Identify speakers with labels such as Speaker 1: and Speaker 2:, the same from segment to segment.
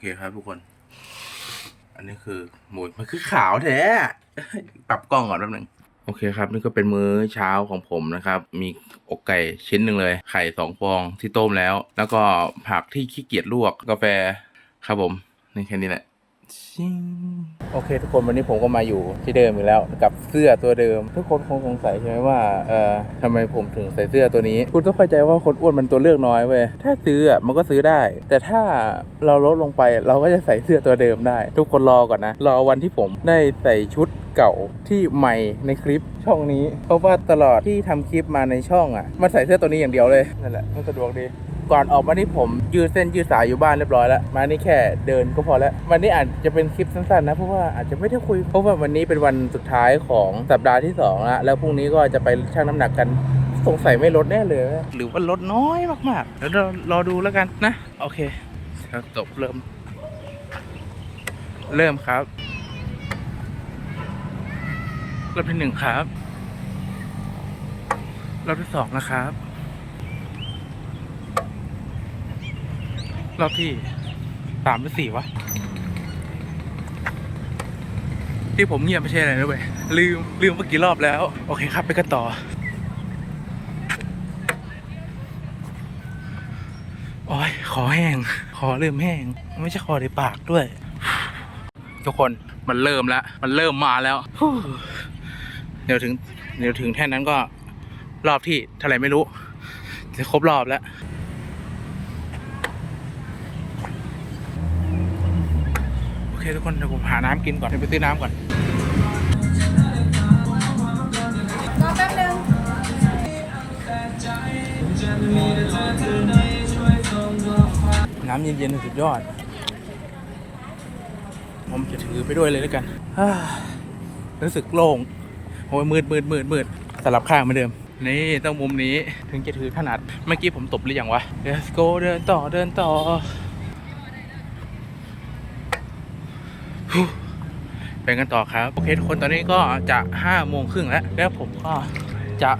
Speaker 1: เคครับทุกคน อันนี้คือหมูมันคือขาวแท้ปรับกล้องก่อนแป๊บนึงโอเคครับ นี่ก็เป็นมื้อเช้าของผมนะครับ มีอกไก่ชิ้นหนึ่งเลย ไข่สองฟองที่ต้มแล้ว แล้วก็ผักที่ขี้เกียจลวกกาแฟครับผมนี่แค่นี้แหละ ชิง โอเค ทุกคนวันนี้ผมก็มาอยู่ที่เดิมอีกแล้วกับเสื้อตัวเดิม ทุกคนคงสงสัยใช่ไหมว่าเอ่อทำไมผมถึงใส่เสื้อตัวนี้ คุณต้องเข้าใจว่าคนอ้วนมันตัวเลือกน้อยเว้ยถ้าซื้ออะมันก็ซื้อได้ แต่ถ้าเราลดลงไปเราก็จะใส่เสื้อตัวเดิมได้ ทุกคนรอก่อนนะรอวันที่ผมได้ใส่ชุดเก่าที่ใหม่ในคลิปช่องนี้เพราะว่าตลอดที่ทำคลิปมาในช่องอะมันใส่เสื้อตัวนี้อย่างเดียวเลยนั่นแหละมันสะดวกดี ก่อนออกมานี่ผมยืดเส้นยืดสายอยู่บ้านเรียบร้อยแล้ว มานี่แค่เดินก็พอแล้ว วันนี้อาจจะเป็นคลิปสั้นๆนะ เพราะว่าอาจจะไม่ได้คุย เพราะว่าวันนี้เป็นวันสุดท้ายของสัปดาห์ที่สองละแล้วพรุ่งนี้ก็จะไปชั่งน้ำหนักกันสงสัยไม่ลดแน่เลย หรือว่าลดน้อยมากๆเดี๋ยวเรารอดูแล้วกันนะ โอเคครับจบเริ่ม เริ่มครับรอบที่หนึ่งครับรอบที่สองนะครับ รอบที่สามหรือสี่วะ ที่ผมเงียบไม่ใช่อะไรนะเว้ยลืม ลืมเมื่อกี่รอบแล้ว โอเคครับ ไปกันต่อ โอ้ยขอแห้ง ขอเริ่มแห้ง ไม่ใช่ขอในปากด้วย ทุกคนมันเริ่มแล้ว มันเริ่มมาแล้ว เดี๋ยวถึง เดี๋ยวถึงแค่นั้นก็รอบที่เท่าไหร่ไม่รู้ จะครบรอบแล้ว โอ เคทุกคนเดี๋ยวผมหาน้ำกินก่อนเดี๋ยวไปซื้อน้ำก่อน
Speaker 2: รอแป๊บนึง
Speaker 1: น้ำเย็นๆสุดยอด ผมจะถือไปด้วยเลยแล้วกันรู้สึกโล่งโอ้ยมืดมืดมืดมืดสลับข้างเหมือนเดิม นี่ต้องมุมนี้ถึงจะถือถนัดเมื่อกี้ผมตบหรือยังวะ Let's go เดินต่อเดินต่อ ไปกันต่อครับ โอเคทุกคนตอนนี้ก็จะห้าโมงครึ่งแล้ว แล้วผมก็จะ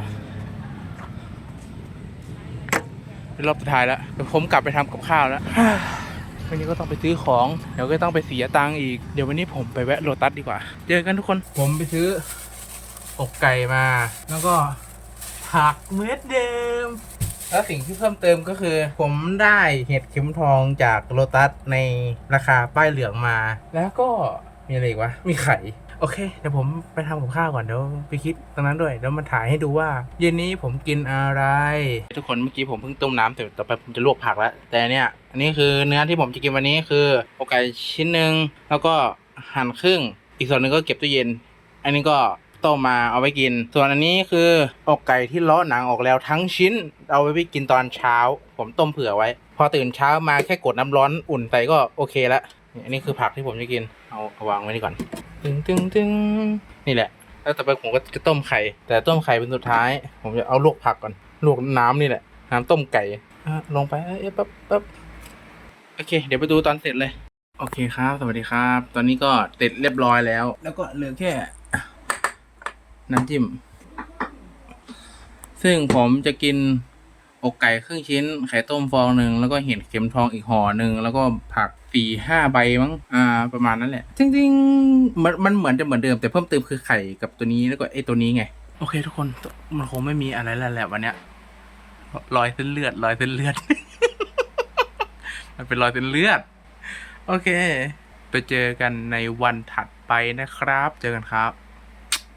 Speaker 1: เป็นรอบสุดท้ายแล้วเดี๋ยวผมกลับไปทำกับข้าวแล้ววันนี้ก็ต้องไปซื้อของ เดี๋ยวก็ต้องไปเสียตังค์อีก เดี๋ยววันนี้ผมไปแวะโลตัสดีกว่า เจอกันทุกคน ผมไปซื้ออกไก่มา แล้วก็ผักเม็ดเดิม แล้วสิ่งที่เพิ่มเติมก็คือ ผมได้เห็ดเข็มทองจากโลตัสในราคาป้ายเหลืองมา แล้วก็มีอะไรอีกวะ มีไข่ โอเค เดี๋ยวผมไปทำกับข้าวก่อน เดี๋ยวไปคิดตรงนั้นด้วยเดี๋ยวมาถ่ายให้ดูว่า เย็นนี้ผมกินอะไร ทุกคนเมื่อกี้ผมเพิ่งต้มน้ำแต่ต่อไปผมจะลวกผักแล้ว แต่เนี่ย อันนี้คือเนื้อที่ผมจะกินวันนี้คืออกไก่ชิ้นหนึ่งแล้วก็หั่นครึ่ง อีกส่วนหนึ่งก็เก็บตู้เย็น อันนี้ก็ ต้มมาเอาไว้กิน ส่วนอันนี้คืออกไก่ที่เลาะหนังออกแล้วทั้งชิ้น เอาไว้กินตอนเช้า ผมต้มเผื่อไว้ พอตื่นเช้ามาแค่กดน้ำร้อนอุ่นไปก็โอเคละนี่อันนี้คือผักที่ผมจะกินเอาเอาวางไว้นี่ก่อนตึงตึงตึงนี่แหละ แล้วต่อไปผมก็จะต้มไข่ แต่ต้มไข่เป็นสุดท้าย ผมจะเอาลวกผักก่อนลวกน้ำนี่แหละน้ำต้มไก่ลงไปเอ้ยปั๊บปั๊บโอเค เดี๋ยวไปดูตอนเสร็จเลย โอเคครับ สวัสดีครับ ตอนนี้ก็เสร็จเรียบร้อยแล้ว แล้วก็เหลือแค่ น้ำจิ้ม ซึ่งผมจะกินอกไก่ครึ่งชิ้น ไข่ต้มฟองหนึ่ง แล้วก็เห็ดเข็มทองอีกห่อหนึ่ง แล้วก็ผักสี่ห้าใบมั้ง อ่า ประมาณนั้นแหละ จริงๆมันมันเหมือนจะเหมือนเดิมแต่เพิ่มเติมคือไข่กับตัวนี้แล้วก็ไอ้ตัวนี้ไง โอเคทุกคน มันคงไม่มีอะไรแล้วแหละวันเนี้ย รอยเส้นเลือด รอยเส้นเลือด มันเป็นรอยเส้นเลือด โอเค ไปเจอกันในวันถัดไปนะครับ เจอกันครับ